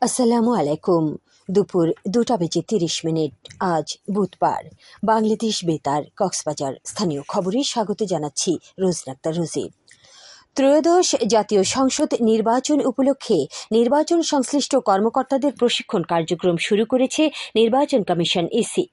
আসসালামু আলাইকুম। দুপুর দুটা বেজে তিরিশ মিনিট, আজ বুধবার। বাংলাদেশ বেতার, কক্সবাজার। স্থানীয় খবরে স্বাগত জানাচ্ছি রোজনাক্তার রোজি। ত্রয়োদশ জাতীয় সংসদ নির্বাচন উপলক্ষে নির্বাচন সংশ্লিষ্ট কর্মকর্তাদের প্রশিক্ষণ কার্যক্রম শুরু করেছে নির্বাচন কমিশন ইসি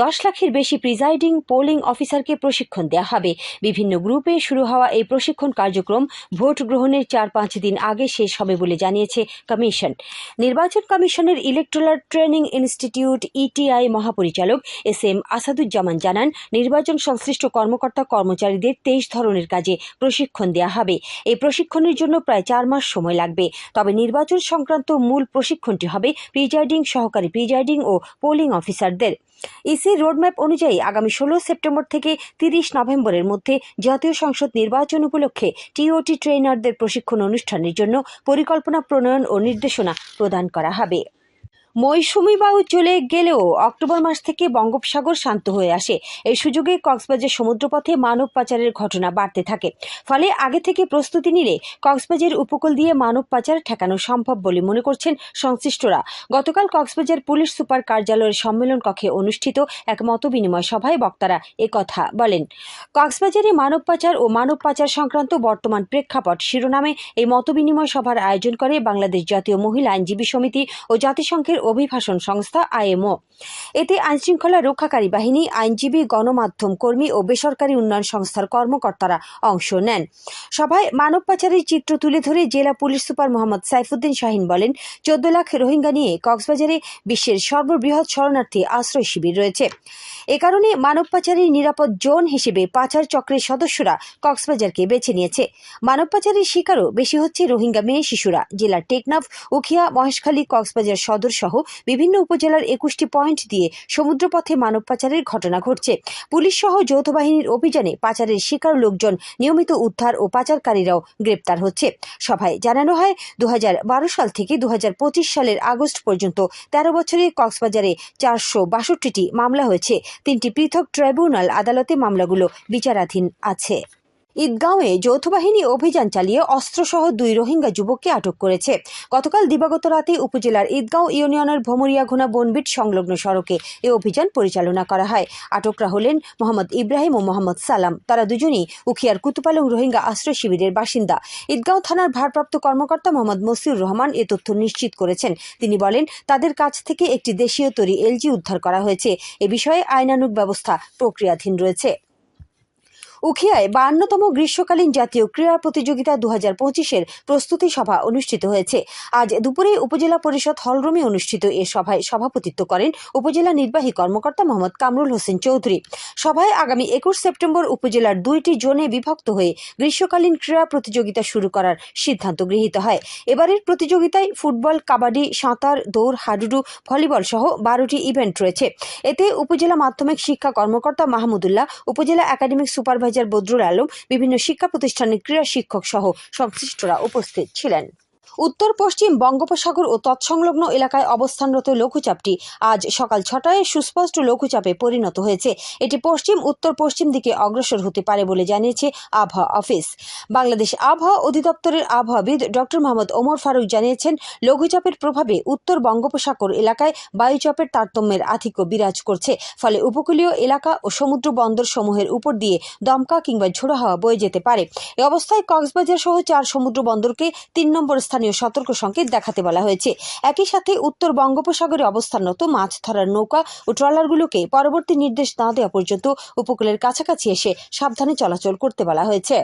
দশ লাখের বেশি প্রিজাইডিং পোলিং অফিসারকে প্রশিক্ষণ দেওয়া হবে। বিভিন্ন গ্রুপে শুরু হওয়া এই প্রশিক্ষণ কার্যক্রম ভোট গ্রহণের চার পাঁচ দিন আগে শেষ হবে বলে জানিয়েছে কমিশন। নির্বাচন কমিশনের ইলেকট্রাল ট্রেনিং ইনস্টিটিউট ইটিআই মহাপরিচালক এস এম আসাদুজ্জামান জানান, নির্বাচন সংশ্লিষ্ট কর্মকর্তা কর্মচারীদের তেইশ ধরনের কাজে প্রশিক্ষণ দেওয়া হবে। এই প্রশিক্ষণের জন্য প্রায় চার মাস সময় লাগবে। তবে নির্বাচন সংক্রান্ত মূল প্রশিক্ষণটি হবে প্রিজাইডিং সহকারী প্রিজাইডিং ও পোলিং অফিসারদের। ইসি রোডম্যাপ অনুযায়ী আগামী ষোলো সেপ্টেম্বর থেকে তিরিশ নভেম্বরের মধ্যে জাতীয় সংসদ নির্বাচন উপলক্ষে টিওটি ট্রেনারদের প্রশিক্ষণ অনুষ্ঠানের জন্য পরিকল্পনা প্রণয়ন ও নির্দেশনা প্রদান করা হবে। মৌসুমি বায়ু চলে গেলেও অক্টোবর মাস থেকে বঙ্গোপসাগর শান্ত হয়ে আসে। এই সুযোগে কক্সবাজার সমুদ্রপথে মানব পাচারের ঘটনা বাড়তে থাকে। ফলে আগে থেকে প্রস্তুতি নিলে কক্সবাজার উপকূল দিয়ে মানব পাচার ঠেকানো সম্ভব বলে মনে করছেন সংশ্লিষ্টরা। গতকাল কক্সবাজার পুলিশ সুপার কার্যালয়ের সম্মেলন কক্ষে অনুষ্ঠিত এক মতবিনিময় সভায় বক্তারা একথা বলেন। কক্সবাজারে মানব পাচার ও মানব পাচার সংক্রান্ত বর্তমান প্রেক্ষাপট শিরোনামে এই মতবিনিময় সভার আয়োজন করে বাংলাদেশ জাতীয় মহিলা আইনজীবী সমিতি ও জাতিসংঘের অভিভাষণ সংস্থা আইএমও। এতে আইনশৃঙ্খলা রক্ষাকারী বাহিনী, আইনজীবী, গণমাধ্যম কর্মী ও বেসরকারি উন্নয়ন সংস্থার কর্মকর্তারা অংশ নেন। সভায় মানব পাচারের চিত্র তুলে ধরে জেলা পুলিশ সুপার মোহাম্মদ সাইফুদ্দিন শাহিন বলেন, চোদ্দ লাখ রোহিঙ্গা নিয়ে কক্সবাজারে বিশ্বের সর্ববৃহৎ শরণার্থী আশ্রয় শিবির রয়েছে। এ কারণে মানব পাচারের নিরাপদ জোন হিসেবে পাচার চক্রের সদস্যরা কক্সবাজারকে বেছে নিয়েছে। মানব পাচারের শিকারও বেশি হচ্ছে রোহিঙ্গা মেয়ে শিশুরা। জেলার টেকনাফ, উখিয়া, মহেশখালী, কক্সবাজার সদর সহ বিভিন্ন উপজেলার একুশটি পয়েন্ট দিয়ে সমুদ্রপথে মানব পাচারের ঘটনা ঘটছে। পুলিশ সহ যৌথ বাহিনীর অভিযানে পাচারের শিকার লোকজন নিয়মিত উদ্ধার ও পাচারকারীরাও গ্রেপ্তার হচ্ছে। সভায় জানানো হয় দু হাজার বারো সাল থেকে দু হাজার পঁচিশ সালের আগস্ট পর্যন্ত তেরো বছরে কক্সবাজারে চারশো বাষট্টিটি মামলা হয়েছে। তিনটি পৃথক ট্রাইব্যুনাল আদালতে মামলাগুলো বিচারাধীন আছে। ঈদগাঁওয়ে যৌথ বাহিনী অভিযান চালিয়ে অস্ত্রসহ দুই রোহিঙ্গা যুবককে আটক করেছে। গতকাল দিবাগত রাতে উপজেলার ঈদগাঁও ইউনিয়নের ভমরিয়াঘোনা বনবিট সংলগ্ন সড়কে এ অভিযান পরিচালনা করা হয়। আটকরা হলেন মোহাম্মদ ইব্রাহিম ও মোহাম্মদ সালাম। তারা দুজনই উখিয়ার কুতুপালং রোহিঙ্গা আশ্রয় শিবিরের বাসিন্দা। ঈদগাঁও থানার ভারপ্রাপ্ত কর্মকর্তা মোহাম্মদ মসিউর রহমান এ তথ্য নিশ্চিত করেছেন। তিনি বলেন, তাদের কাছ থেকে একটি দেশীয় তৈরি এলজি উদ্ধার করা হয়েছে। এ বিষয়ে আইনানুগ ব্যবস্থা প্রক্রিয়াধীন রয়েছে। উখিয়ায় বায়ান্নতম গ্রীষ্মকালীন জাতীয় ক্রীড়া প্রতিযোগিতা দু হাজার পঁচিশের প্রস্তুতি সভা অনুষ্ঠিত হয়েছে। আজ দুপুরে উপজেলা পরিষদ হলরুমে অনুষ্ঠিত এ সভায় সভাপতিত্ব করেন উপজেলা নির্বাহী কর্মকর্তা মোহাম্মদ কামরুল হোসেন চৌধুরী। সভায় আগামী একুশ সেপ্টেম্বর উপজেলার দুইটি জোনে বিভক্ত হয়ে গ্রীষ্মকালীন ক্রীড়া প্রতিযোগিতা শুরু করার সিদ্ধান্ত গৃহীত হয়। এবারের প্রতিযোগিতায় ফুটবল, কাবাডি, সাঁতার, দৌড়, হাডুডু, ভলিবল সহ বারোটি ইভেন্ট রয়েছে। এতে উপজেলা মাধ্যমিক শিক্ষা কর্মকর্তা মাহমুদুল্লাহ, উপজেলা একাডেমিক সুপারভাইজার বদরুল আলম বিভিন্ন শিক্ষা প্রতিষ্ঠানের ক্রীড়া শিক্ষক সহ সংশ্লিষ্টরা উপস্থিত ছিলেন। উত্তর, পশ্চিম বঙ্গোপসাগর ও তৎসংলগ্ন এলাকায় অবস্থানরত লঘুচাপটি আজ সকাল ছটায় সুস্পষ্ট লঘুচাপে পরিণত হয়েছে। এটি পশ্চিম, উত্তর, পশ্চিম দিকে অগ্রসর হতে পারে বলে জানিয়েছে আবহাওয়া অফিস। বাংলাদেশ আবহাওয়া অধিদপ্তরের আবহাওয়াবিদ ডক্টর মোহাম্মদ ওমর ফারুক জানিয়েছেন, লঘুচাপের প্রভাবে উত্তর বঙ্গোপসাগর এলাকায় বায়ুচাপের তারতম্যের আধিক্য বিরাজ করছে। ফলে উপকূলীয় এলাকা ও সমুদ্র বন্দর সমূহের উপর দিয়ে দমকা কিংবা ঝোড়ো হাওয়া বয়ে যেতে পারে। এ অবস্থায় কক্সবাজার সহ চার সমুদ্র বন্দরকে তিন নম্বর স্থানীয় সতর্ক সংকেত দেখাতে বলা হয়েছে। একই সাথে উত্তর বঙ্গোপসাগরে অবস্থানরত মাছ ধরার নৌকা ও ট্রলারগুলোকে পরবর্তী নির্দেশ না দেওয়া পর্যন্ত উপকূলের কাছাকাছি এসে সাবধানে চলাচল করতে বলা হয়েছে।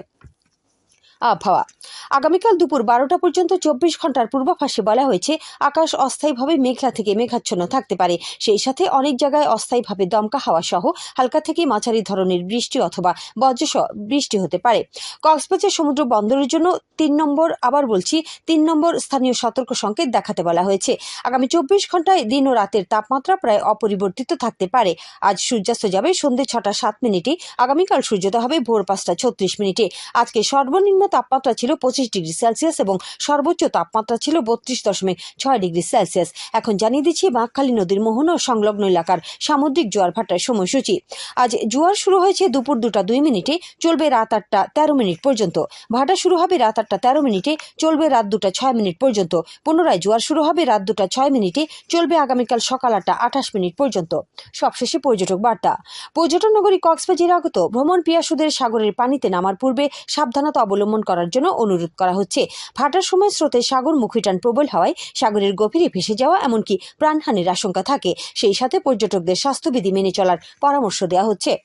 আবহাওয়া। আগামীকাল দুপুর বারোটা পর্যন্ত চব্বিশ ঘণ্টার পূর্বাভাসে বলা হয়েছে, আকাশ অস্থায়ীভাবে মেঘলা থেকে মেঘাচ্ছন্ন থাকতে পারে। সেই সাথে অনেক জায়গায় অস্থায়ীভাবে দমকা হাওয়া সহ হালকা থেকে মাঝারি ধরনের বৃষ্টি অথবা বজ্রসহ বৃষ্টি হতে পারে। কক্সবাজার সমুদ্র বন্দরের জন্য তিন নম্বর, আবার বলছি, তিন নম্বর স্থানীয় সতর্ক সংকেত দেখাতে বলা হয়েছে। আগামী চব্বিশ ঘন্টায় দিন ও রাতের তাপমাত্রা প্রায় অপরিবর্তিত থাকতে পারে। আজ সূর্যাস্ত যাবে সন্ধ্যে ছটা সাত মিনিটে, আগামীকাল সূর্যোদয় হবে ভোর পাঁচটা ছত্রিশ মিনিটে। আজকে সর্বনিম্ন তাপমাত্রা ছিল পঁচিশ ডিগ্রি সেলসিয়াস এবং সর্বোচ্চ তাপমাত্রা ছিল বত্রিশ দশমিক ছয় ডিগ্রি সেলসিয়াস। এখন জানিয়ে দিচ্ছি বাঁকখালী নদীর মোহনা ও সংলগ্ন এলাকার সামুদ্রিক জোয়ার ভাটার সময়সূচি। আজ জোয়ার শুরু হয়েছে দুপুর দুটা দুই মিনিটে, চলবে রাত আটটা তেরো মিনিট পর্যন্ত। ভাটা শুরু হবে রাত আটটা তেরো মিনিটে, চলবে রাত দুটা ছয় মিনিট পর্যন্ত। পুনরায় জোয়ার শুরু হবে রাত দুটা ছয় মিনিটে, চলবে আগামীকাল সকাল আটটা আঠাশ মিনিট পর্যন্ত। সবশেষে পর্যটক বার্তা। পর্যটন নগরী কক্সবাজারে আগত ভ্রমণ পিয়াসুদের সাগরের পানিতে নামার পূর্বে সাবধানতা অবলম্বন করার জন্য অনুরোধ করা হচ্ছে। ভাটার সময় স্রোতে সাগর মুখিটান প্রবল হওয়ায় সাগরের গভীরে ভেসে যাওয়া এমনকি প্রাণহানির আশঙ্কা থাকে, সেই সাথে পর্যটকদের স্বাস্থ্যবিধি মেনে চলার পরামর্শ দেওয়া হচ্ছে।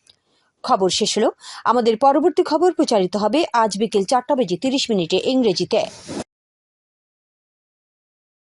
খবর শেষ হলো। আমাদের পরবর্তী খবর প্রচারিত হবে আজ বিকেল চারটা বেজে তিরিশ মিনিটে ইংরেজিতে।